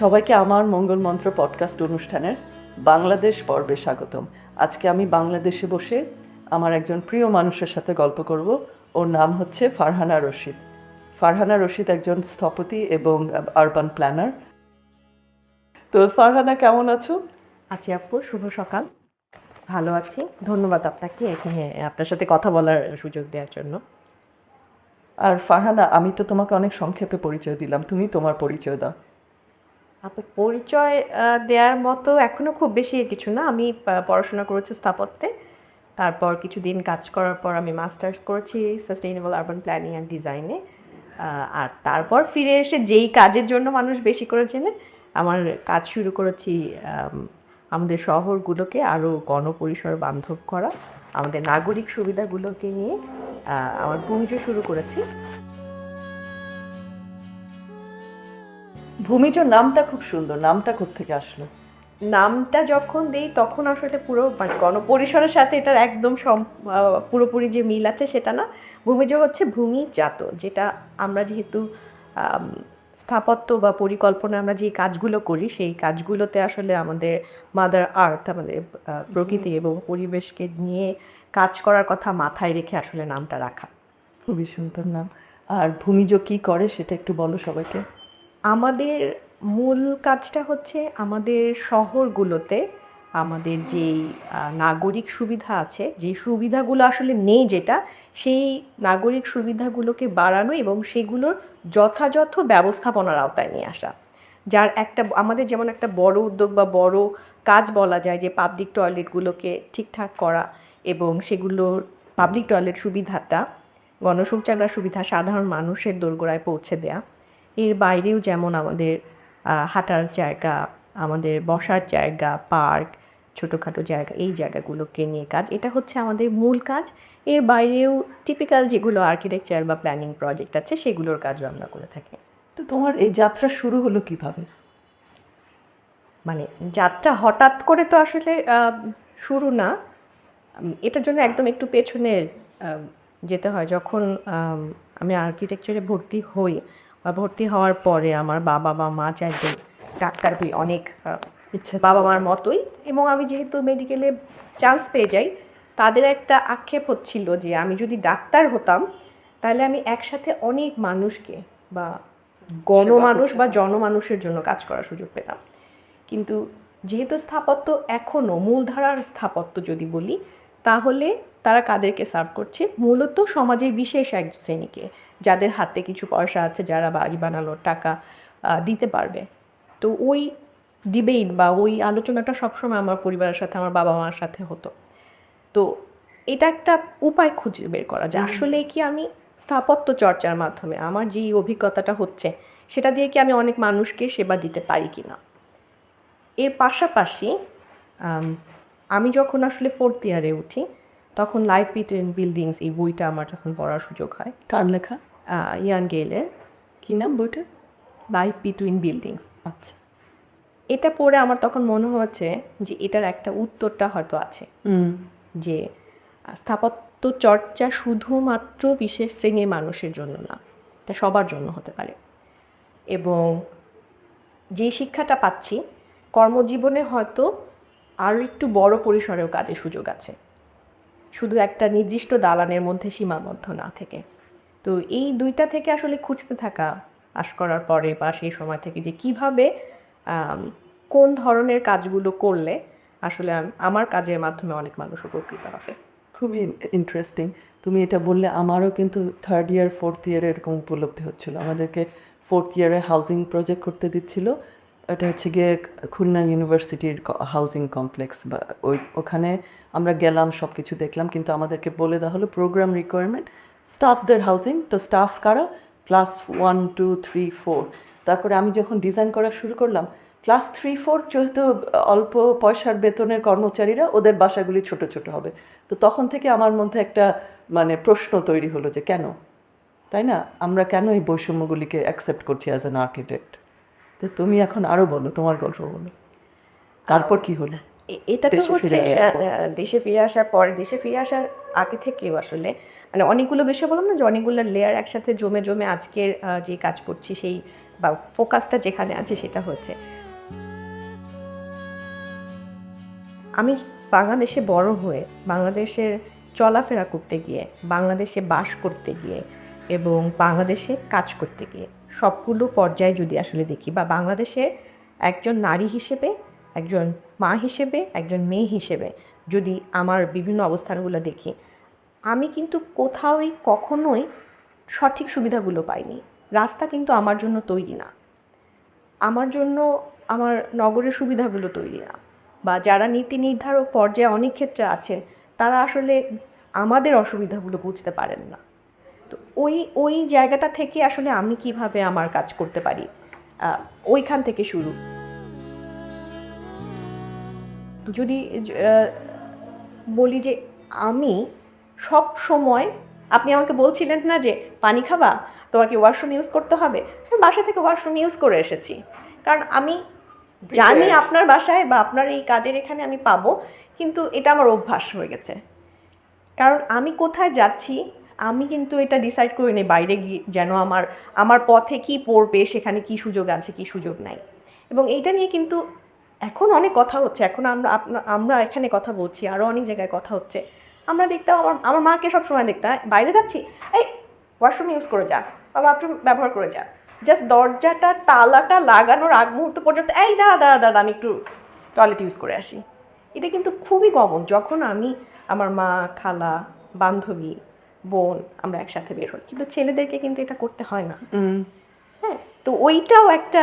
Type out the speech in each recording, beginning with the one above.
সবাইকে আমার মঙ্গল মন্ত্র পডকাস্ট অনুষ্ঠানের বাংলাদেশ পর্বে স্বাগতম। আজকে আমি বাংলাদেশে বসে আমার একজন প্রিয় মানুষের সাথে গল্প করব। ওর নাম হচ্ছে ফারহানা রশিদ। ফারহানা রশিদ একজন স্থপতি এবং আরবান প্ল্যানার তো ফারহানা কেমন আছো? আছি আপু শুভ সকাল। ভালো আছি। ধন্যবাদ আপনাকে এখানে আপনার সাথে কথা বলার সুযোগ দেওয়ার জন্য। আর ফারহানা আমি তো তোমাকে অনেক সংক্ষেপে পরিচয় দিলাম। তুমি তোমার পরিচয় দাও। আপনার পরিচয় দেওয়ার মতো এখনও খুব বেশি কিছু না। আমি পড়াশোনা করেছি স্থাপত্যে। তারপর কিছুদিন কাজ করার পর আমি মাস্টার্স করেছি সাস্টেইনেবল আরবান প্ল্যানিং অ্যান্ড ডিজাইনে। আর তারপর ফিরে এসে যেই কাজের জন্য মানুষ বেশি করে চেনে, আমার কাজ শুরু করেছি আমাদের শহরগুলোকে আরও গণপরিসর বান্ধব করা, আমাদের নাগরিক সুবিধাগুলোকে নিয়ে আমার ভূমিজ শুরু করেছি। ভূমিজ নামটা খুব সুন্দর নামটা কোত্থেকে আসলো? নামটা যখন দেই তখন আসলে পুরো মানে গণপরিসরের সাথে এটার একদম সম পুরোপুরি যে মিল আছে সেটা না। ভূমিজ হচ্ছে ভূমিজাত যেটা আমরা যেহেতু স্থাপত্য বা পরিকল্পনা আমরা যে কাজগুলো করি সেই কাজগুলোতে আসলে আমাদের মাদার আর্থ আমাদের প্রকৃতি এবং পরিবেশকে নিয়ে কাজ করার কথা মাথায় রেখে আসলে নামটা রাখা। খুবই সুন্দর নাম। আর ভূমিজ কি করে সেটা একটু বলো সবাইকে। আমাদের মূল কাজটা হচ্ছে আমাদের শহরগুলোতে আমাদের যেই নাগরিক সুবিধা আছে যে সুবিধাগুলো আসলে নেই যেটা, সেই নাগরিক সুবিধাগুলোকে বাড়ানো এবং সেগুলোর যথাযথ ব্যবস্থাপনার আওতায় নিয়ে আসা। যার একটা, আমাদের যেমন একটা বড় উদ্যোগ বা বড় কাজ বলা যায় যে পাবলিক টয়লেটগুলোকে ঠিকঠাক করা এবং সেগুলোর পাবলিক টয়লেট সুবিধাটা, গণশৌচাগার সুবিধা, সাধারণ মানুষের দোরগোড়ায় পৌঁছে দেয়া। এর বাইরেও যেমন আমাদের হাঁটার জায়গা আমাদের বসার জায়গা পার্ক ছোটোখাটো জায়গা এই জায়গাগুলোকে নিয়ে কাজ এটা হচ্ছে আমাদের মূল কাজ। এর বাইরেও টিপিক্যাল যেগুলো আর্কিটেকচার বা প্ল্যানিং প্রজেক্ট আছে সেগুলোর কাজও আমরা করে থাকি। তো তোমার এই যাত্রা শুরু হলো কীভাবে? মানে যাত্রা হঠাৎ করে তো আসলে শুরু না। এটার জন্য একদম একটু পেছনে যেতে হয়। যখন আমি আর্কিটেকচারে ভর্তি হই ভর্তি হওয়ার পরে আমার বাবা বা মা চাইতেন ডাক্তার হই অনেক ইচ্ছা বাবা মার মতোই। এবং আমি যেহেতু মেডিকেলে চান্স পেয়ে যাই তাদের একটা আক্ষেপ হচ্ছিল যে আমি যদি ডাক্তার হতাম তাহলে আমি একসাথে অনেক মানুষকে বা গণমানুষ বা জনমানুষের জন্য কাজ করার সুযোগ পেতাম। কিন্তু যেহেতু স্থাপত্য এখনও মূলধারার স্থাপত্য যদি বলি তাহলে তারা কাদেরকে সার্ভ করছে? মূলত সমাজের বিশেষ এক শ্রেণীকে যাদের হাতে কিছু পয়সা আছে যারা বাড়ি বানানোর টাকা দিতে পারবে। তো ওই ডিবেট বা ওই আলোচনাটা সবসময় আমার পরিবারের সাথে আমার বাবা মার সাথে হতো। তো এটা একটা উপায় খুঁজে বের করা যে আসলে কি আমি স্থাপত্য চর্চার মাধ্যমে আমার যেই অভিজ্ঞতাটা হচ্ছে সেটা দিয়ে কি আমি অনেক মানুষকে সেবা দিতে পারি কি না এর পাশাপাশি আমি যখন আসলে ফোর্থ ইয়ারে উঠি তখন লাইফ পিট ইন বিল্ডিংস এই বইটা আমার যখন পড়ার সুযোগ হয়। কার লেখা? ইয়ান গেলের কী নাম বইটার? লাইফ বিটুইন বিল্ডিংস আচ্ছা। এটা পড়ে আমার তখন মনে হচ্ছে যে এটার একটা উত্তরটা হয়তো আছে। যে স্থাপত্য চর্চা শুধুমাত্র বিশেষ শ্রেণির মানুষের জন্য না এটা সবার জন্য হতে পারে। এবং যে শিক্ষাটা পাচ্ছি কর্মজীবনে হয়তো আরও একটু বড় পরিসরেও কাজের সুযোগ আছে। শুধু একটা নির্দিষ্ট দালানের মধ্যে সীমাবদ্ধ না থেকে। তো এই দুইটা থেকে আসলে খুঁজতে থাকা পাশ করার পরে বা সেই সময় থেকে যে কীভাবে কোন ধরনের কাজগুলো করলে আসলে আমার কাজের মাধ্যমে অনেক মানুষ উপকৃত হবে। খুবই ইন্টারেস্টিং তুমি এটা বললে, আমারও কিন্তু থার্ড ইয়ার ফোর্থ ইয়ারে এরকম উপলব্ধি হচ্ছিল। আমাদেরকে ফোর্থ ইয়ারে হাউজিং প্রজেক্ট করতে দিচ্ছিল। এটা হচ্ছে গিয়ে খুলনা ইউনিভার্সিটির হাউজিং কমপ্লেক্স বা ওই, ওখানে আমরা গেলাম সব কিছু দেখলাম, কিন্তু আমাদেরকে বলে দেওয়া হলো প্রোগ্রাম রিকোয়ারমেন্ট স্টাফদের হাউসিং তো স্টাফ কারা? Class one two three four তারপরে আমি যখন ডিজাইন করা শুরু করলাম ক্লাস থ্রি ফোর যেহেতু অল্প পয়সার বেতনের কর্মচারীরা, ওদের বাসাগুলি ছোট ছোট হবে। তো তখন থেকে আমার মধ্যে একটা মানে প্রশ্ন তৈরি হলো যে কেন? তাই না? আমরা কেন এই বৈষম্যগুলিকে অ্যাকসেপ্ট করছি অ্যাজ অ্যান আর্কিটেক্ট তো তুমি এখন আরও বলো, তোমার গল্প বলো। তারপর কি হলো? এটা তো হচ্ছে দেশে ফিরে আসার পর দেশে ফিরে আসার আগে থেকেও আসলে মানে অনেকগুলো বিষয় বললাম না যে অনেকগুলো লেয়ার একসাথে জমে জমে আজকের যে কাজ করছি সেই বা ফোকাসটা যেখানে আছে সেটা হচ্ছে। আমি বাংলাদেশে বড় হয়ে বাংলাদেশের চলাফেরা করতে গিয়ে বাংলাদেশে বাস করতে গিয়ে এবং বাংলাদেশে কাজ করতে গিয়ে সবগুলো পর্যায়ে যদি আসলে দেখি বা বাংলাদেশে একজন নারী হিসেবে একজন মা হিসেবে, একজন মেয়ে হিসেবে যদি আমার বিভিন্ন অবস্থানগুলো দেখি, আমি কিন্তু কোথাওই কখনোই সঠিক সুবিধাগুলো পাইনি। রাস্তা কিন্তু আমার জন্য তৈরি না। আমার জন্য আমার নগরের সুবিধাগুলো তৈরি না। বা যারা নীতি নির্ধারক পর্যায়ে অনেক ক্ষেত্রে আছেন, তারা আসলে আমাদের অসুবিধাগুলো বুঝতে পারেন না। তো ওই ওই জায়গাটা থেকে আসলে আমি কীভাবে আমার কাজ করতে পারি? ওইখান থেকে শুরু। যদি বলি যে আমি সব সময় আপনি আমাকে বলছিলেন না যে পানি খাবা? তোমাকে ওয়াশরুম ইউজ করতে হবে। আমি বাসা থেকে ওয়াশরুম ইউজ করে এসেছি। কারণ আমি জানি আপনার বাসায় বা আপনার এই কাজের এখানে আমি পাবো কিন্তু এটা আমার অভ্যাস হয়ে গেছে। কারণ আমি কোথায় যাচ্ছি আমি কিন্তু এটা ডিসাইড করি নি বাইরে গিয়ে যেন আমার আমার পথে কি পড়বে সেখানে কি সুযোগ আছে কি সুযোগ নাই। এবং এইটা নিয়ে কিন্তু এখন অনেক কথা হচ্ছে এখন আমরা আমরা এখানে কথা বলছি আরও অনেক জায়গায় কথা হচ্ছে। আমরা দেখতাম আমার আমার মাকে সবসময় দেখতাম বাইরে যাচ্ছি এই ওয়াশরুম ইউজ করে যা বা বাথরুম ব্যবহার করে যা। জাস্ট দরজাটার তালাটা লাগানোর আগ মুহূর্ত পর্যন্ত এই দাঁড়া দাঁড়া দাঁড়া আমি একটু টয়লেট ইউজ করে আসি। এটা কিন্তু খুবই কমন যখন আমি আমার মা খালা বান্ধবী বোন আমরা একসাথে বের হই। কিন্তু ছেলেদেরকে কিন্তু এটা করতে হয় না। হ্যাঁ তো ওইটাও একটা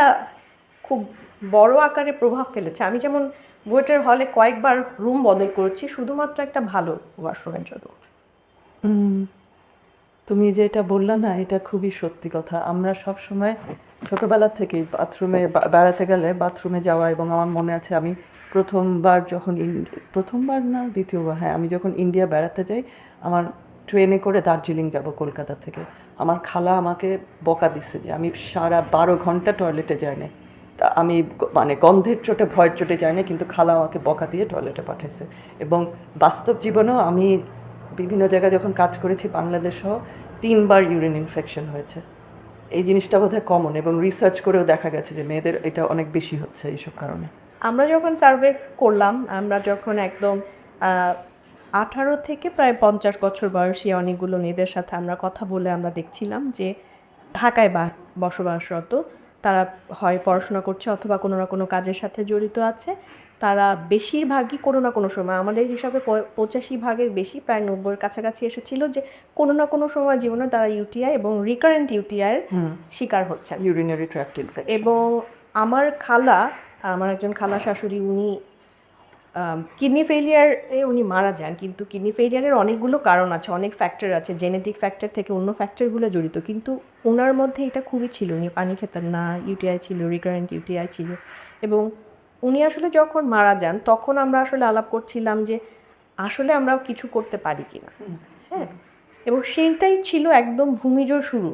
খুব বড় আকারে প্রভাব ফেলেছে। আমি যেমন বুয়েটের হলে কয়েকবার রুম বদল করেছি, শুধুমাত্র একটা ভালো ওয়াশরুমের জন্য। তুমি যেটা বললা না, এটা খুবই সত্যি কথা। আমরা সব সময় ছোটবেলা থেকেই বাথরুমে বেড়াতে গেলে বাথরুমে যাওয়া এবং আমার মনে আছে আমি প্রথমবার যখন প্রথমবার না, দ্বিতীয়বার হ্যাঁ আমি যখন ইন্ডিয়া বেড়াতে যাই, আমার ট্রেনে করে দার্জিলিং যাব কলকাতা থেকে। আমার খালা আমাকে বকা দিচ্ছে যে আমি সারা বারো ঘণ্টা টয়লেটে যাই না তা আমি মানে গন্ধের চোটে, ভয়ের চোটে যাই না কিন্তু খালা আমাকে বকা দিয়ে টয়লেটে পাঠাইছে। এবং বাস্তব জীবনেও আমি বিভিন্ন জায়গায় যখন কাজ করেছি, বাংলাদেশ সহ তিনবার ইউরিন ইনফেকশন হয়েছে। এই জিনিসটা বোধহয় কমন এবং রিসার্চ করেও দেখা গেছে যে মেয়েদের এটা অনেক বেশি হচ্ছে এইসব কারণে। আমরা যখন সার্ভে করলাম, আমরা যখন একদম আঠারো থেকে প্রায় পঞ্চাশ বছর বয়সী অনেকগুলো মেয়েদের সাথে আমরা কথা বলে আমরা দেখছিলাম যে ঢাকায় বসবাসরত তারা হয় পড়াশোনা করছে অথবা কোনো না কোনো কাজের সাথে জড়িত আছে তারা বেশিরভাগই কোনো না কোনো সময় আমাদের হিসাবে পঁচাশি ভাগের বেশি প্রায় নব্বইয়ের কাছাকাছি এসেছিল যে কোনো না কোনো সময় জীবনে তারা ইউটিআই এবং রিকারেন্ট ইউটিআইয়ের শিকার হচ্ছেন। ইউরিনারি ট্র্যাক্ট এবং আমার খালা আমার একজন খালা শাশুড়ি উনি কিডনি ফেলিয়ারে উনি মারা যান কিন্তু কিডনি ফেলিয়ারের অনেকগুলো কারণ আছে অনেক ফ্যাক্টর আছে জেনেটিক ফ্যাক্টর থেকে অন্য ফ্যাক্টরগুলো জড়িত কিন্তু ওনার মধ্যে এটা খুবই ছিল উনি পানি খেতেন না ইউটিআই ছিল রিকারেন্ট ইউটিআই ছিল এবং উনি আসলে যখন মারা যান তখন আমরা আসলে আলাপ করছিলাম যে আসলে আমরা কিছু করতে পারি কি না হ্যাঁ এবং সেইটাই ছিল একদম ভূমিজোর শুরু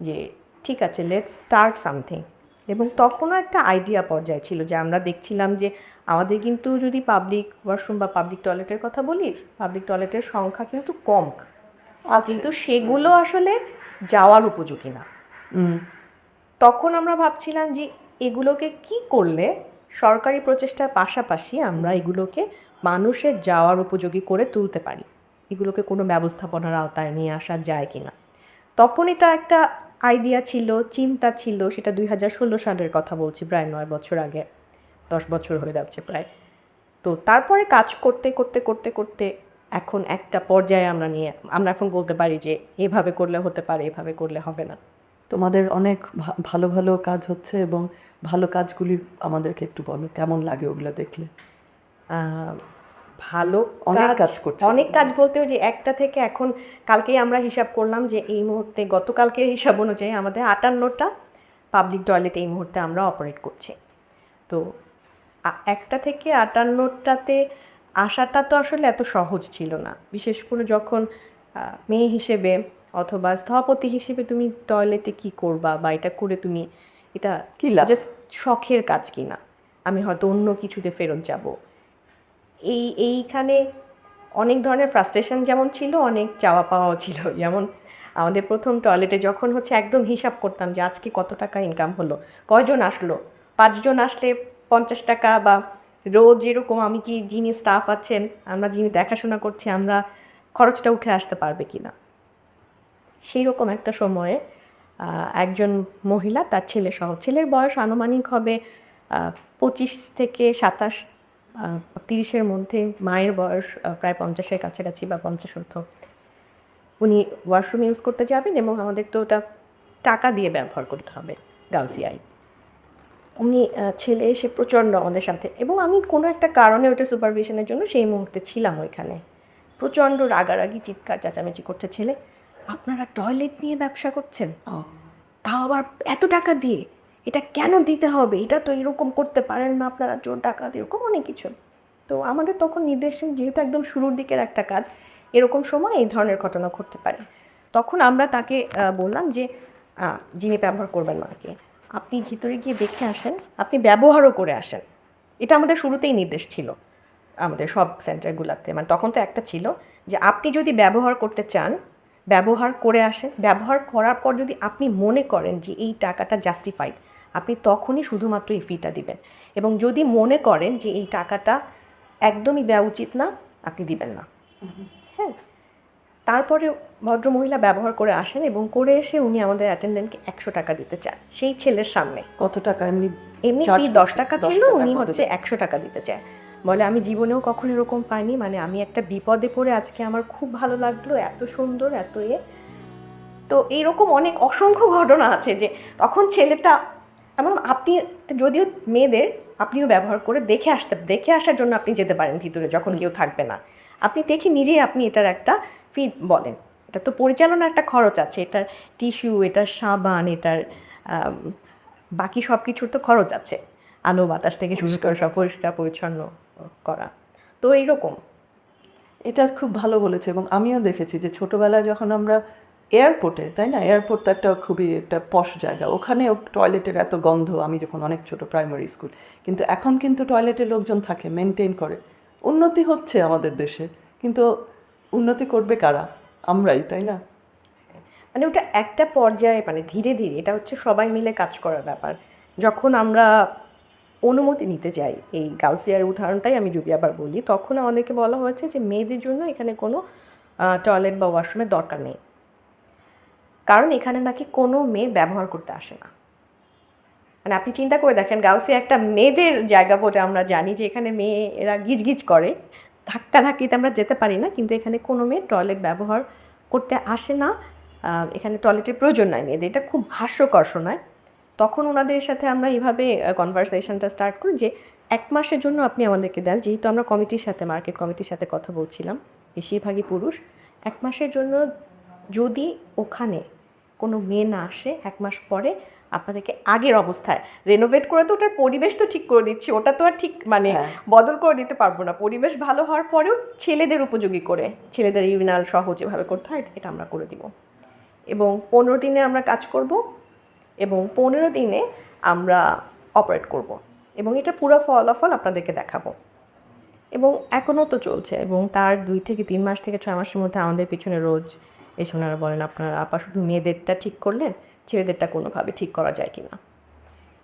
যে ঠিক আছে লেটস স্টার্ট সামথিং এবং তখনও একটা আইডিয়া পর্যায়ে ছিল যে আমরা দেখছিলাম যে আমাদের কিন্তু যদি পাবলিক ওয়াশরুম বা পাবলিক টয়লেটের কথা বলি পাবলিক টয়লেটের সংখ্যা কিন্তু কম। কিন্তু সেগুলো আসলে যাওয়ার উপযোগী না। তখন আমরা ভাবছিলাম যে এগুলোকে কি করলে সরকারি প্রচেষ্টার পাশাপাশি আমরা এগুলোকে মানুষের যাওয়ার উপযোগী করে তুলতে পারি? এগুলোকে কোনো ব্যবস্থাপনার আওতায় নিয়ে আসা যায় কিনা? তখন এটা একটা আইডিয়া ছিল চিন্তা ছিল সেটা দুই হাজার ষোলো সালের কথা বলছি প্রায় নয় বছর আগে দশ বছর হয়ে যাচ্ছে প্রায়। তো তারপরে কাজ করতে করতে করতে করতে এখন একটা পর্যায়ে আমরা নিয়ে আমরা এখন বলতে পারি যে এভাবে করলে হতে পারে এভাবে করলে হবে না। তোমাদের অনেক ভালো ভালো কাজ হচ্ছে এবং ভালো কাজগুলি আমাদেরকে একটু বলো কেমন লাগে ওগুলো দেখলে? ভালো অনেক কাজ করছে। অনেক কাজ বলতে ওই যে একটা থেকে এখন কালকেই আমরা হিসাব করলাম যে এই মুহূর্তে গতকালকে হিসাব অনুযায়ী আমাদের আটান্নটা পাবলিক টয়লেট এই মুহূর্তে আমরা অপারেট করছি। তো একটা থেকে আটান্নটাতে আসাটা তো আসলে এত সহজ ছিল না। বিশেষ করে যখন মেয়ে হিসেবে অথবা স্থপতি হিসেবে তুমি টয়লেটে কি করবা বা এটা করে তুমি এটা কি জাস্ট শখের কাজ কিনা আমি হয়তো অন্য কিছুতে ফেরত যাব। এই, এইখানে অনেক ধরনের ফ্রাস্ট্রেশন যেমন ছিল, অনেক চাওয়া পাওয়াও ছিল। যেমন আমাদের প্রথম টয়লেটে যখন হচ্ছে একদম হিসাব করতাম যে আজকে কত টাকা ইনকাম হলো, কয়জন আসলো, পাঁচজন আসলে পঞ্চাশ টাকা বা রোজ এরকম আমি কি যিনি স্টাফ আছেন, আমরা যিনি দেখাশোনা করছি, আমরা খরচটা উঠে আসতে পারবে কি না সেই রকম একটা সময়ে একজন মহিলা তার ছেলে সহ, ছেলের বয়স আনুমানিক হবে পঁচিশ থেকে সাতাশ তিরিশের মধ্যে মায়ের বয়স প্রায় পঞ্চাশের কাছাকাছি বা পঞ্চাশ অর্থ উনি ওয়াশরুম ইউজ করতে যাবেন এবং আমাদের তো ওটা টাকা দিয়ে ব্যবহার করতে হবে গাউসিয়ায়। উনি ছেলে এসে প্রচণ্ড আমাদের সাথে এবং আমি কোনো একটা কারণে ওটা সুপারভিশনের জন্য সেই মুহূর্তে ছিলাম ওইখানে। প্রচণ্ড রাগারাগি চিৎকার চেঁচামেচি করতে ছেলে। আপনারা টয়লেট নিয়ে ব্যবসা করছেন? তাও আবার এত টাকা দিয়ে? এটা কেন দিতে হবে? এটা তো এরকম করতে পারেন না আপনারা জোর দিয়ে এরকম অনেক কিছু। তো আমাদের তখন নির্দেশ যেহেতু একদম শুরুর দিকের একটা কাজ, এরকম সময় এই ধরনের ঘটনা ঘটতে পারে। তখন আমরা তাকে বললাম যে যিনি ব্যবহার করবেন মাকে আপনি ভিতরে গিয়ে দেখে আসেন, আপনি ব্যবহারও করে আসেন। এটা আমাদের শুরুতেই নির্দেশ ছিল, আমাদের সব সেন্টারগুলোতে। মানে তখন তো একটা ছিল যে, আপনি যদি ব্যবহার করতে চান, ব্যবহার করে আসেন। ব্যবহার করার পর যদি আপনি মনে করেন যে, এই টাকাটা জাস্টিফাইড আপনি তখনই শুধুমাত্র এই ফিটা দিবেন। এবং যদি মনে করেন যে এই টাকাটা একদমই দেওয়া উচিত না আপনি দিবেন না। হ্যাঁ? তারপরে ভদ্রমহিলা ব্যবহার করে আসেন এবং করে এসে উনি আমাদের অ্যাটেন্ডেন্টকে একশো টাকা দিতে চান সেই ছেলের সামনে। কত টাকা এমনি এমনি ফি দশ টাকা ছিল উনি হচ্ছে একশো টাকা দিতে চায়। বলে আমি জীবনেও কখনো এরকম পাইনি মানে আমি একটা বিপদে পড়ে আজকে আমার খুব ভালো লাগল এত সুন্দর এত এ। তো এইরকম অনেক অসংখ্য ঘটনা আছে যে তখন ছেলেটা এমন আপনি যদিও মেয়েদের আপনিও ব্যবহার করে দেখে আসতে দেখে আসার জন্য আপনি যেতে পারেন ভিতরে যখন কেউ থাকবে না। আপনি দেখে নিজেই আপনি এটার একটা ফি বলেন। এটা তো পরিচালনার একটা খরচ আছে এটার টিস্যু এটার সাবান এটার বাকি সব কিছুর তো খরচ আছে। আলো বাতাস থেকে শুরু করে সব পরিষ্কার পরিচ্ছন্ন করা। তো এইরকম। এটা খুব ভালো বলেছে এবং আমিও দেখেছি যে ছোটোবেলায় যখন আমরা এয়ারপোর্টে, তাই না? এয়ারপোর্ট তো একটা খুবই একটা পশ জায়গা। ওখানে টয়লেটের এত গন্ধ, আমি যখন অনেক ছোট প্রাইমারি স্কুল, কিন্তু এখন কিন্তু টয়লেটে লোকজন থাকে মেনটেন করে। উন্নতি হচ্ছে আমাদের দেশে, কিন্তু উন্নতি করবে কারা? আমরাই, তাই না? মানে ওটা একটা পর্যায়ে মানে ধীরে ধীরে, এটা হচ্ছে সবাই মিলে কাজ করার ব্যাপার। যখন আমরা অনুমতি নিতে যাই, এই গার্লসিয়ার উদাহরণটাই আমি যদি আবার বলি, তখন অনেকে বলা হয়েছে যে মেয়েদের জন্য এখানে কোনো টয়লেট বা ওয়াশরুমের দরকার নেই। কারণ এখানে নাকি কোনো মেয়ে ব্যবহার করতে আসে না। মানে আপনি চিন্তা করে দেখেন গাউসিয়া একটা মেয়েদের জায়গা বলে আমরা জানি যে এখানে মেয়ে এরা গিজগিজ করে। ধাক্কা ধাক্কিতে আমরা যেতে পারি না, কিন্তু এখানে কোনো মেয়ে টয়লেট ব্যবহার করতে আসে না। এখানে টয়লেটের প্রয়োজন নাই মেয়েদের, এটা খুব হাস্যকর শোনায়। তখন ওনাদের সাথে আমরা এইভাবে কনভারসেশনটা স্টার্ট করি যে এক মাসের জন্য আপনি আমাদেরকে দেন। যেহেতু আমরা কমিটির সাথে মার্কেট কমিটির সাথে কথা বলছিলাম, বেশিরভাগই পুরুষ। এক মাসের জন্য যদি ওখানে কোনো মেয়ে না আসে এক মাস পরে আপনাদেরকে আগের অবস্থায় রেনোভেট করে তো ওটার পরিবেশ তো ঠিক করে দিচ্ছি ওটা তো আর ঠিক মানে হ্যাঁ। বদল করে দিতে পারব না। পরিবেশ ভালো হওয়ার পরেও ছেলেদের উপযোগী করে ছেলেদের ইউরিনাল সহ যেভাবে করতে হয় এটা আমরা করে দিব। এবং পনেরো দিনে আমরা কাজ করব এবং পনেরো দিনে আমরা অপারেট করব এবং এটা পুরো ফলাফল আপনাদেরকে দেখাবো। এবং এখনও তো চলছে এবং তার দুই থেকে তিন মাস থেকে ছয় মাসের মধ্যে আমাদের পিছনে রোজ এসে ওনারা বলেন আপনারা আপা শুধু মেয়েদেরটা ঠিক করলেন ছেলেদেরটা কোনোভাবে ঠিক করা যায় কি না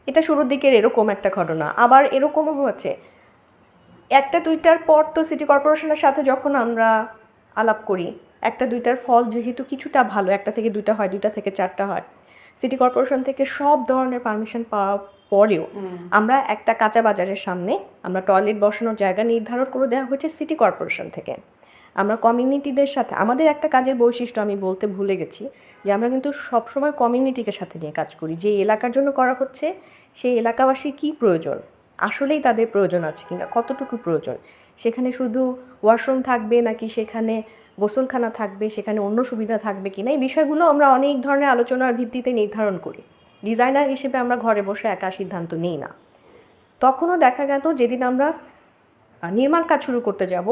এটা শুরুর দিকের এরকম একটা ঘটনা। আবার এরকমও হয়েছে। একটা দুইটার পর তো সিটি কর্পোরেশনের সাথে যখন আমরা আলাপ করি একটা দুইটার ফল যেহেতু কিছুটা ভালো একটা থেকে দুইটা হয় দুইটা থেকে চারটা হয় সিটি কর্পোরেশন থেকে সব ধরনের পারমিশন পাওয়ার পরেও আমরা একটা কাঁচা বাজারের সামনে আমরা টয়লেট বসানোর জায়গা নির্ধারণ করে দেওয়া হয়েছে সিটি কর্পোরেশন থেকে। আমরা কমিউনিটিদের সাথে, আমাদের একটা কাজের বৈশিষ্ট্য আমি বলতে ভুলে গেছি, যে আমরা কিন্তু সবসময় কমিউনিটিকে সাথে নিয়ে কাজ করি। যে এলাকার জন্য করা হচ্ছে, সেই এলাকাবাসীর কী প্রয়োজন? আসলেই তাদের প্রয়োজন আছে কিনা? কতটুকু প্রয়োজন? সেখানে শুধু ওয়াশরুম থাকবে নাকি সেখানে গোসলখানা থাকবে, সেখানে অন্য সুবিধা থাকবে কিনা? এই বিষয়গুলো আমরা অনেক ধরনের আলোচনার ভিত্তিতে নির্ধারণ করি। ডিজাইনার হিসেবে আমরা ঘরে বসে একা সিদ্ধান্ত নিই না। তখনও দেখা গেল, যেদিন আমরা নির্মাণ কাজ শুরু করতে যাব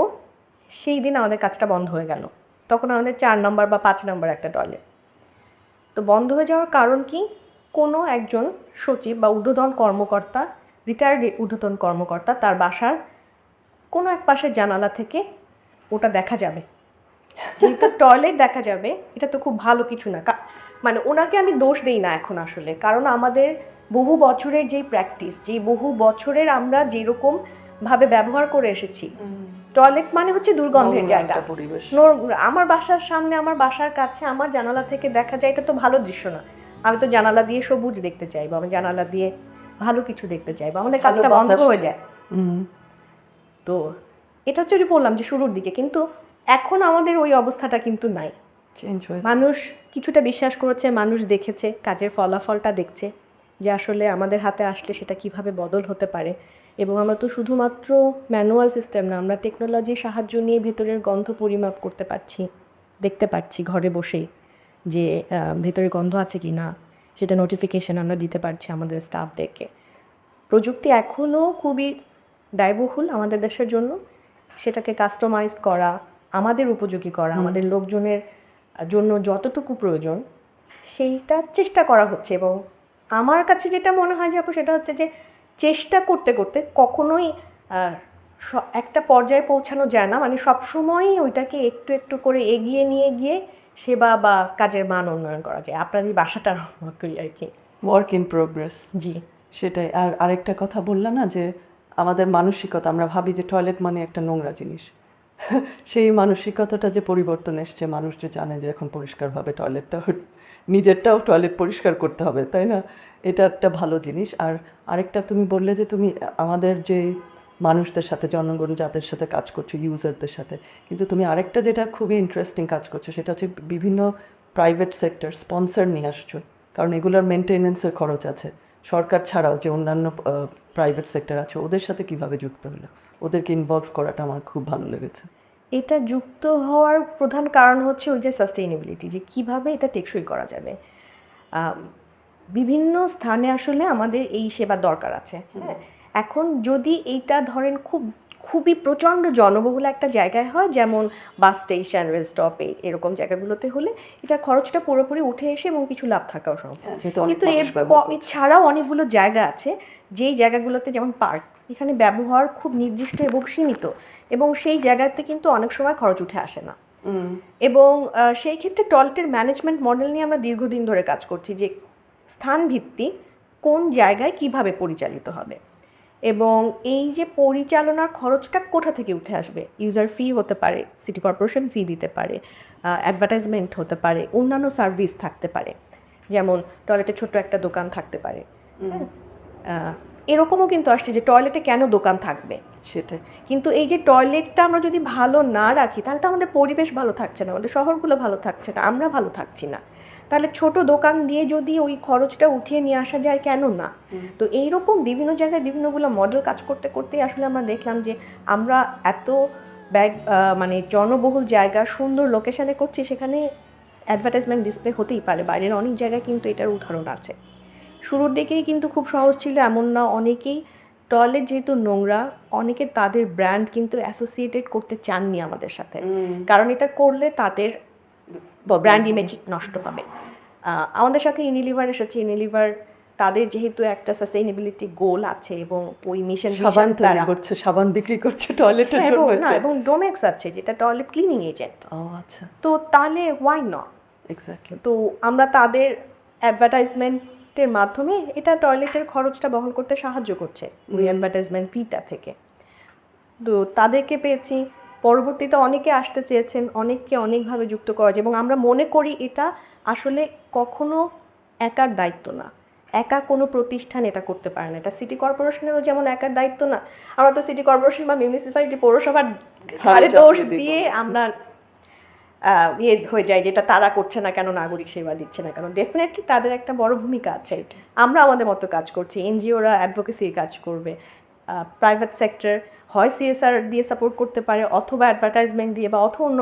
সেই দিন আমাদের কাজটা বন্ধ হয়ে গেল। তখন আমাদের চার নম্বর বা পাঁচ নম্বর একটা টয়লেট তো বন্ধ হয়ে যাওয়ার কারণ কি? কোনো একজন সচিব বা ঊর্ধ্বতন কর্মকর্তা রিটায়ার্ড ঊর্ধ্বতন কর্মকর্তা তার বাসার কোনো এক পাশের জানালা থেকে ওটা দেখা যাবে। যেহেতু টয়লেট দেখা যাবে, এটা তো খুব ভালো কিছু না। মানে ওনাকে আমি দোষ দেই না এখন আসলে। কারণ আমাদের বহু বছরের যেই প্র্যাকটিস যেই বহু বছরের আমরা যেরকম ভাবে ব্যবহার করে এসেছি। টয়লেট মানে হচ্ছে দুর্গন্ধের জায়গা। পরিবেশ। আমার বাসার সামনে আমার বাসার কাছে আমার জানালা থেকে দেখা যায় এটা তো ভালো দৃশ্য না। আমি তো জানালা দিয়ে সবুজ দেখতে চাই বা আমি জানালা দিয়ে ভালো কিছু দেখতে চাই বা আমাদের কাজটা বন্ধ হয়ে যায়। তো এটা হচ্ছে বললাম যে শুরুর দিকে কিন্তু এখন আমাদের ওই অবস্থাটা কিন্তু নাই। মানুষ কিছুটা বিশ্বাস করেছে মানুষ দেখেছে কাজের ফলাফলটা দেখছে যে আসলে আমাদের হাতে আসলে সেটা কীভাবে বদল হতে পারে। এবং আমরা তো শুধুমাত্র ম্যানুয়াল সিস্টেম না আমরা টেকনোলজির সাহায্য নিয়ে ভেতরের গন্ধ পরিমাপ করতে পারছি দেখতে পাচ্ছি ঘরে বসেই যে ভেতরে গন্ধ আছে কি না সেটা নোটিফিকেশন আমরা দিতে পারছি আমাদের স্টাফদেরকে প্রযুক্তি এখনও খুবই ব্যয়বহুল আমাদের দেশের জন্য সেটাকে কাস্টমাইজ করা আমাদের উপযোগী করা আমাদের লোকজনের জন্য যতটুকু প্রয়োজন সেইটা চেষ্টা করা হচ্ছে এবং আমার কাছে যেটা মনে হয় যে আপু সেটা হচ্ছে যে চেষ্টা করতে করতে কখনোই একটা পর্যায়ে পৌঁছানো যায় না। মানে সবসময়ই ওইটাকে একটু একটু করে এগিয়ে নিয়ে গিয়ে সেবা বা কাজের মান উন্নয়ন করা যায়। আপনারই বাসাটার মতোই আর কি। ওয়ার্ক ইন প্রোগ্রেস জি। সেটাই। আর আরেকটা কথা বললা না যে আমাদের মানসিকতা আমরা ভাবি যে টয়লেট মানে একটা নোংরা জিনিস। সেই মানসিকতাটা যে পরিবর্তন এসছে মানুষ যে জানে যে এখন পরিষ্কারভাবে টয়লেটটা নিজেরটাও টয়লেট পরিষ্কার করতে হবে, তাই না? এটা একটা ভালো জিনিস। আর আরেকটা তুমি বললে যে তুমি আমাদের যে মানুষদের সাথে, জনগণ যাদের সাথে কাজ করছ ইউজারদের সাথে, কিন্তু তুমি আরেকটা যেটা খুবই ইন্টারেস্টিং কাজ করছ, সেটা হচ্ছে বিভিন্ন প্রাইভেট সেক্টর স্পন্সর নিয়ে আসছো, কারণ এগুলোর মেনটেনেন্সের খরচ আছে। সরকার ছাড়াও যে অন্যান্য প্রাইভেট সেক্টর আছে, ওদের সাথে কীভাবে যুক্ত হলো? ওদেরকে ইনভলভ করাটা আমার খুব ভালো লেগেছে। এটা যুক্ত হওয়ার প্রধান কারণ হচ্ছে ওই যে সাস্টেইনেবিলিটি যে কীভাবে এটা টেকসই করা যাবে। বিভিন্ন স্থানে আসলে আমাদের এই সেবা দরকার আছে হ্যাঁ? এখন যদি এইটা ধরেন খুব খুবই প্রচণ্ড জনবহুল একটা জায়গায় হয় যেমন বাস স্টেশন রেল স্টপে এরকম জায়গাগুলোতে হলে এটা খরচটা পুরোপুরি উঠে এসে এবং কিছু লাভ থাকাও সম্ভব। হ্যাঁ, কিন্তু এর এছাড়াও অনেকগুলো জায়গা আছে যেই জায়গাগুলোতে যেমন পার্ক এখানে ব্যবহার খুব নির্দিষ্ট এবং সীমিত এবং সেই জায়গাতে কিন্তু অনেক সময় খরচ উঠে আসে না। এবং সেই ক্ষেত্রে টয়লেটের ম্যানেজমেন্ট মডেল নিয়ে আমরা দীর্ঘদিন ধরে কাজ করছি যে স্থান ভিত্তিক কোন জায়গায় কীভাবে পরিচালিত হবে। এবং এই যে পরিচালনার খরচটা কোথা থেকে উঠে আসবে? ইউজার ফি হতে পারে সিটি কর্পোরেশন ফি দিতে পারে অ্যাডভার্টাইজমেন্ট হতে পারে অন্যান্য সার্ভিস থাকতে পারে। যেমন টয়লেটে ছোট্ট একটা দোকান থাকতে পারে। আহ, এরকমও কিন্তু আসছে যে টয়লেটে কেন দোকান থাকবে? সেটাই। কিন্তু এই যে টয়লেটটা আমরা যদি ভালো না রাখি তাহলে তো আমাদের পরিবেশ ভালো থাকছে না আমাদের শহরগুলো ভালো থাকছে না আমরা ভালো থাকছি না। তাহলে ছোট দোকান দিয়ে যদি ওই খরচটা উঠিয়ে নিয়ে আসা যায় কেন না? তো এইরকম বিভিন্ন জায়গায় বিভিন্নগুলো মডেল কাজ করতে করতেই আসলে আমরা দেখলাম যে আমরা এত ব্যাগ মানে জনবহুল জায়গা সুন্দর লোকেশনে করছি সেখানে অ্যাডভার্টাইজমেন্ট ডিসপ্লে হতেই পারে। বাইরের অনেক জায়গায় কিন্তু এটার উদাহরণ আছে। শুরুর দিকেই কিন্তু খুব সহজ ছিল এমন না। অনেকেই টয়লেট যেহেতু নোংরা অনেকে তাদের ব্র্যান্ড কিন্তু অ্যাসোসিয়েটেড করতে চাননি আমাদের সাথে। কারণ এটা করলে তাদের ব্র্যান্ড ইমেজ নষ্ট পাবে। আমাদের সাথে ইউনিলিভার এসেছে। ইউনিলিভার তাদের যেহেতু একটা সাস্টেইনেবিলিটি গোল আছে এবং ওই মিশন সাবান তৈরি করছে সাবান বিক্রি করছে টয়লেটের না এবং ডোমেক্স আছে যেটা টয়লেট ক্লিনিং এজেন্ট ও আচ্ছা। তো তাহলে ওয়াই নট এক্স্যাক্টলি তো আমরা তাদের অ্যাডভার্টাইজমেন্টের মাধ্যমে এটা টয়লেটের খরচটা বহন করতে সাহায্য করছে। ওই অ্যাডভার্টাইজমেন্ট ফিটা থেকে। তো তাদেরকে পেয়েছি। পরবর্তীতে অনেকে আসতে চেয়েছেন অনেককে অনেকভাবে যুক্ত করা যায় এবং আমরা মনে করি এটা আসলে কখনো একার দায়িত্ব না। একা কোনো প্রতিষ্ঠান এটা করতে পারে না। এটা সিটি কর্পোরেশনেরও যেমন একার দায়িত্ব না আমরা তো সিটি কর্পোরেশন বা মিউনিসিপ্যালিটি পৌরসভার ঘাড়ে দোষ দিয়ে আমরা আহ, ইয়ে হয়ে যায় যেটা তারা করছে না কেন নাগরিক সেবা দিচ্ছে না কেন। ডেফিনেটলি তাদের একটা বড় ভূমিকা আছে। আমরা আমাদের মতো কাজ করছি এনজিওরা অ্যাডভোকেসি কাজ করবে। প্রাইভেট সেক্টর হয় সিএসআর দিয়ে সাপোর্ট করতে পারে অথবা অ্যাডভার্টাইজমেন্ট দিয়ে বা অথবা অন্য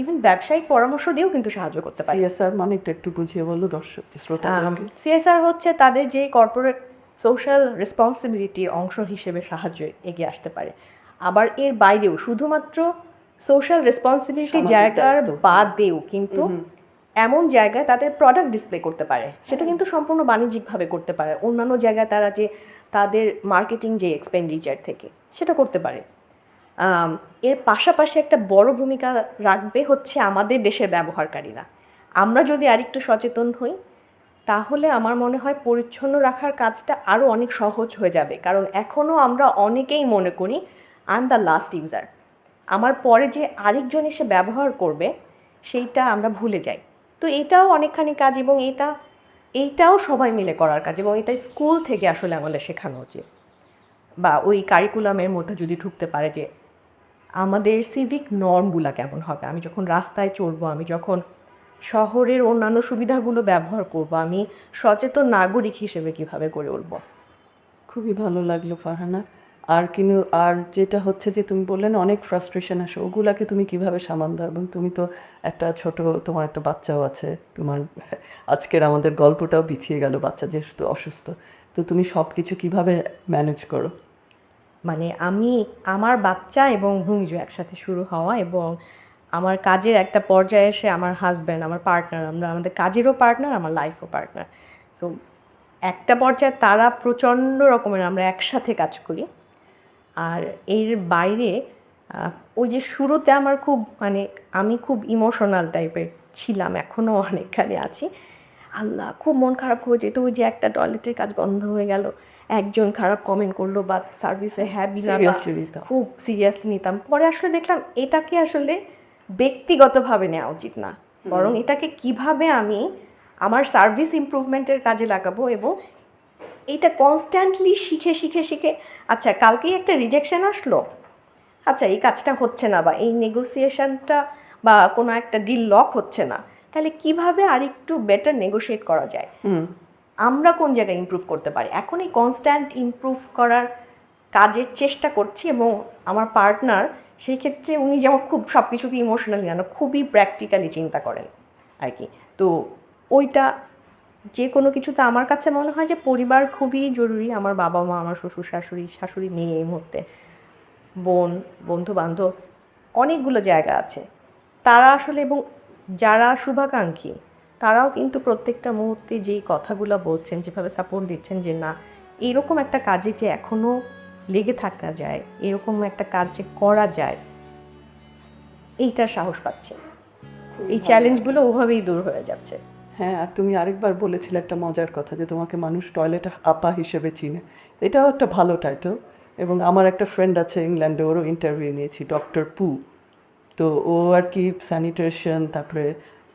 ইভেন ব্যবসায়িক পরামর্শ দিয়েও কিন্তু সাহায্য করতে পারে। সিএসআর মানে একটু একটু বুঝিয়ে বলল দর্শক শ্রোতা সিএসআর হচ্ছে তাদের যে কর্পোরেট সোশ্যাল রেসপন্সিবিলিটির অংশ হিসেবে সাহায্য এগিয়ে আসতে পারে। আবার এর বাইরেও শুধুমাত্র সোশ্যাল রেসপন্সিবিলিটি জায়গার। বাদেও কিন্তু এমন জায়গায় তাদের প্রোডাক্ট ডিসপ্লে করতে পারে। সেটা কিন্তু সম্পূর্ণ বাণিজ্যিকভাবে করতে পারে। অন্যান্য জায়গায় তারা যে তাদের মার্কেটিং যে এক্সপেন্ডিচার থেকে, সেটা করতে পারে। এর পাশাপাশি একটা বড় ভূমিকা রাখবে হচ্ছে আমাদের দেশের ব্যবহারকারীরা। আমরা যদি আরেকটু সচেতন হই, তাহলে আমার মনে হয় পরিচ্ছন্ন রাখার কাজটা আরও অনেক সহজ হয়ে যাবে। কারণ এখনও আমরা অনেকেই মনে করি I am the last user আমার পরে যে আরেকজন এসে ব্যবহার করবে, সেইটা আমরা ভুলে যাই। তো এটাও অনেকখানি কাজ এবং এটা এইটাও সবাই মিলে করার কাজ এবং এটা স্কুল থেকে আসলে আমাদের শেখানো উচিত। বা ওই কারিকুলামের মধ্যে যদি ঢুকতে পারে যে আমাদের সিভিক নর্মগুলো কেমন হবে? আমি যখন রাস্তায় চলবো আমি যখন শহরের অন্যান্য সুবিধাগুলো ব্যবহার করব, আমি সচেতন নাগরিক হিসেবে কীভাবে গড়ে উঠব? খুবই ভালো লাগল ফারহানা। আর কিন্তু, আর যেটা হচ্ছে যে তুমি বললে না, অনেক ফ্রাস্ট্রেশন আসে। ওগুলাকে তুমি কীভাবে সামান দাও? এবং তুমি তো একটা ছোট, তোমার একটা বাচ্চাও আছে, তোমার আজকের আমাদের গল্পটাও পিছিয়ে গেল, বাচ্চা যেহেতু অসুস্থ। তো তুমি সব কিছু কীভাবে ম্যানেজ করো? মানে আমি, আমার বাচ্চা এবং ভূমিজ একসাথে শুরু হওয়া এবং আমার কাজের একটা পর্যায়ে এসে আমার হাজব্যান্ড আমার পার্টনার আমরা আমাদের কাজেরও পার্টনার আমার লাইফও পার্টনার সো একটা পর্যায়ে তারা প্রচণ্ড রকমের, আমরা একসাথে কাজ করি। আর এর বাইরে ওই যে শুরুতে আমার খুব মানে আমি খুব ইমোশনাল টাইপের ছিলাম এখনও অনেকখানি আছি। আল্লাহ খুব মন খারাপ হয়ে যেত ওই যে একটা টয়লেটের কাজ বন্ধ হয়ে গেল একজন খারাপ কমেন্ট করল বা সার্ভিসে হ্যাঁ নিতাম। খুব সিরিয়াসলি নিতাম। পরে আসলে দেখলাম এটাকে আসলে ব্যক্তিগতভাবে নেওয়া উচিত না বরং এটাকে কীভাবে আমি আমার সার্ভিস ইমপ্রুভমেন্টের কাজে লাগাবো এবং এটা কনস্ট্যান্টলি শিখে শিখে শিখে। আচ্ছা কালকেই একটা রিজেকশন আসলো? আচ্ছা এই কাজটা হচ্ছে না বা এই নেগোসিয়েশনটা বা কোনো একটা ডিল লক হচ্ছে না। তাহলে কীভাবে আরেকটু বেটার নেগোশিয়েট করা যায়? হুম। আমরা কোন জায়গায় ইমপ্রুভ করতে পারি? এখন এই কনস্ট্যান্ট ইমপ্রুভ করার কাজের চেষ্টা করছি এবং আমার পার্টনার সেই ক্ষেত্রে উনি যেমন খুব সব কিছুকে ইমোশনালি না খুবই প্র্যাকটিক্যালি চিন্তা করেন আর কি। তো ওইটা যে কোনো কিছুতে আমার কাছে মনে হয় যে পরিবার খুবই জরুরি আমার বাবা মা আমার শ্বশুর শাশুড়ি শাশুড়ি মেয়ে এই মুহূর্তে। বোন বন্ধু বান্ধব অনেকগুলো জায়গা আছে। তারা আসলে এবং যারা শুভাকাঙ্ক্ষী তারাও কিন্তু প্রত্যেকটা মুহূর্তে যেই কথাগুলো বলছেন যেভাবে সাপোর্ট দিচ্ছেন যে না এরকম একটা কাজে যে এখনও লেগে থাকা যায় এরকম একটা কাজ যে করা যায় এইটা সাহস পাচ্ছে। এই চ্যালেঞ্জগুলো ওভাবেই দূর হয়ে যাচ্ছে। হ্যাঁ আর তুমি আরেকবার বলেছিলে একটা মজার কথা যে তোমাকে মানুষ টয়লেট আপা হিসেবে চিনে। এটাও একটা ভালো টাইটেল এবং আমার একটা ফ্রেন্ড আছে ইংল্যান্ডে ওরও ইন্টারভিউ নিয়েছি ডক্টর পু। তো ও আর কি স্যানিটেশন তারপরে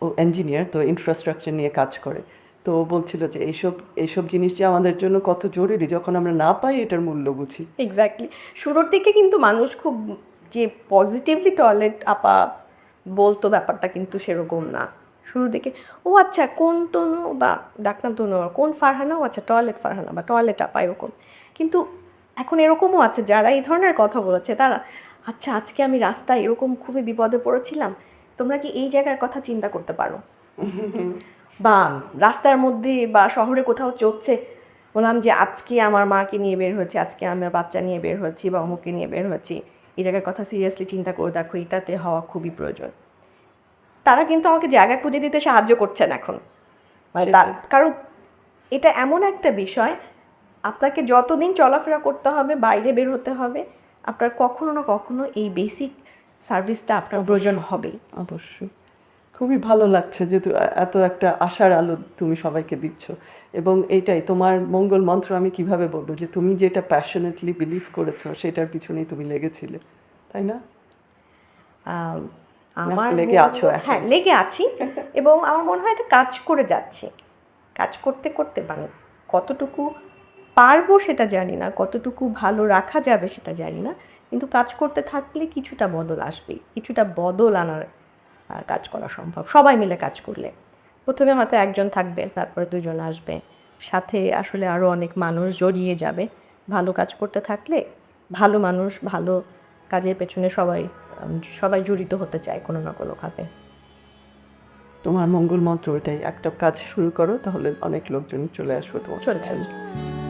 ও ইঞ্জিনিয়ার তো ইনফ্রাস্ট্রাকচার নিয়ে কাজ করে। তো ও বলছিল যে এইসব এইসব জিনিস যে আমাদের জন্য কত জরুরি, যখন আমরা না পাই এটার মূল্য বুঝি। এক্স্যাক্টলি শুরুর দিকে কিন্তু মানুষ খুব যে পজিটিভলি টয়লেট আপা বলতো ব্যাপারটা কিন্তু সেরকম না। শুরুর দিকে ও আচ্ছা কোন তনু বা ডাকনাম তনু কোন ফারহানা? ও আচ্ছা টয়লেট ফারহানা বা টয়লেট আপা এরকম। কিন্তু এখন এরকমও আছে যারা এই ধরনের কথা বলেছে তারা আচ্ছা আজকে আমি রাস্তায় এরকম খুবই বিপদে পড়েছিলাম তোমরা কি এই জায়গার কথা চিন্তা করতে পারো? বা রাস্তার মধ্যে বা শহরে কোথাও চলছে বললাম যে আজকে আমার মাকে নিয়ে বের হয়েছি আজকে আমার বাচ্চা নিয়ে বের হয়েছি বা অমুকে নিয়ে বের হয়েছি। এই জায়গার কথা সিরিয়াসলি চিন্তা করে দেখো এটাতে হওয়া খুবই প্রয়োজন। তারা কিন্তু আমাকে জায়গা খুঁজে দিতে সাহায্য করছেন এখন। মানে কারণ এটা এমন একটা বিষয় আপনাকে যতদিন চলাফেরা করতে হবে বাইরে বের হতে হবে আপনার কখনো না কখনো এই বেসিক সার্ভিসটা আপনার প্রয়োজন হবে অবশ্যই। খুবই ভালো লাগছে যে এত একটা আশার আলো তুমি সবাইকে দিচ্ছ। এবং এইটাই তোমার মঙ্গল মন্ত্র আমি কীভাবে বলব? যে তুমি যেটা প্যাশনেটলি বিলিভ করেছ সেটার পিছনেই তুমি লেগেছিলে। তাই না? আমার লেগে আছো হ্যাঁ লেগে আছি এবং আমার মনে হয় এটা কাজ করে যাচ্ছে। কাজ করতে করতে মানে কতটুকু পারব সেটা জানি না কতটুকু ভালো রাখা যাবে সেটা জানি না কিন্তু কাজ করতে থাকলে কিছুটা বদল আসবেই কিছুটা বদল আনার কাজ করা সম্ভব। সবাই মিলে কাজ করলে। প্রথমে হয়তো একজন থাকবে তারপরে দুজন আসবে। সাথে আসলে আরও অনেক মানুষ জড়িয়ে যাবে। ভালো কাজ করতে থাকলে ভালো মানুষ ভালো কাজের পেছনে সবাই সবাই জড়িত হতে চায় কোনো না কোনোভাবে। তোমার মঙ্গল মন্ত্র ওইটাই একটা কাজ শুরু করো তাহলে অনেক লোকজন চলে আসব তোমার চলে চলে